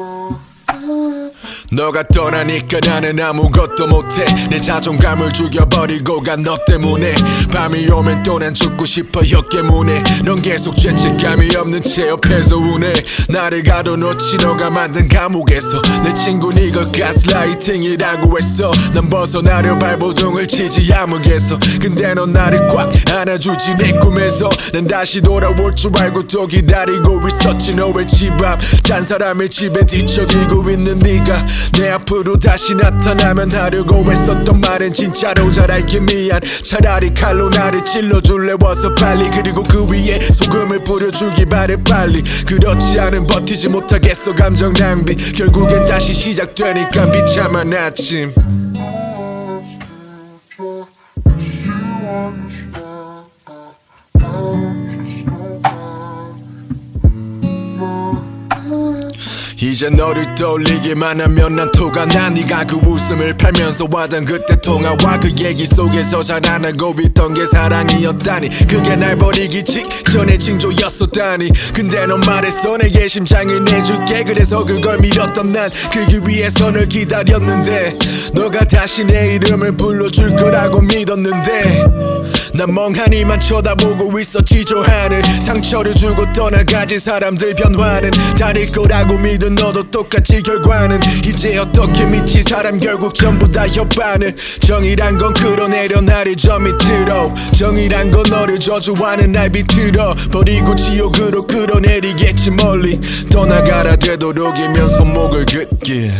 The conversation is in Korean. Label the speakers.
Speaker 1: more 너가 떠나니까 나는 아무것도 못해. 내 자존감을 죽여버리고 간 너 때문에. 밤이 오면 또 난 죽고 싶어 혀깨문에. 넌 계속 죄책감이 없는 채 옆에서 우네. 나를 가둬놓지 너가 만든 감옥에서. 내 친구 이걸 가스라이팅이라고 했어. 난 벗어나려 발버둥을 치지 암흑에서. 근데 넌 나를 꽉 안아주지 내 꿈에서. 난 다시 돌아올 줄 알고 또 기다리고 있었지 너의 집앞. 딴 사람의 집에 뒤척이고 있는 네가 내 앞으로 다시 나타나면 하려고 했었던 말은 진짜로 잘 알게 미안 차라리 칼로 나를 찔러줄래? 와서 빨리. 그리고 그 위에 소금을 뿌려주기 바래 빨리. 그렇지 않은 버티지 못하겠어 감정 낭비. 결국엔 다시 시작되니까 비참한 아침 이제 너를 떠올리기만 하면 난 토가 나. 네가 그 웃음을 팔면서 하던 그때 통화와 그 얘기 속에서 자라나고 있던 게 사랑이었다니. 그게 날 버리기 직전의 징조였었다니. 근데 넌 말했어 내게 심장을 내줄게. 그래서 그걸 믿었던 난 그기 위해서 널 기다렸는데. 너가 다시 내 이름을 불러줄 거라고 믿었는데 난 멍하니만 쳐다보고 있었지 저 하늘 상처를 주고 떠나가지 사람들 변화는 다를 거라고 믿은 너도 똑같이 결과는 이제 어떻게 믿지 사람 결국 전부 다 협반을 정이란 건 끌어내려 나를 저 밑으로 정이란 건 너를 저주하는 날 비틀어 버리고 지옥으로 끌어내리겠지 멀리 떠나가라 되도록이면 손목을 긋길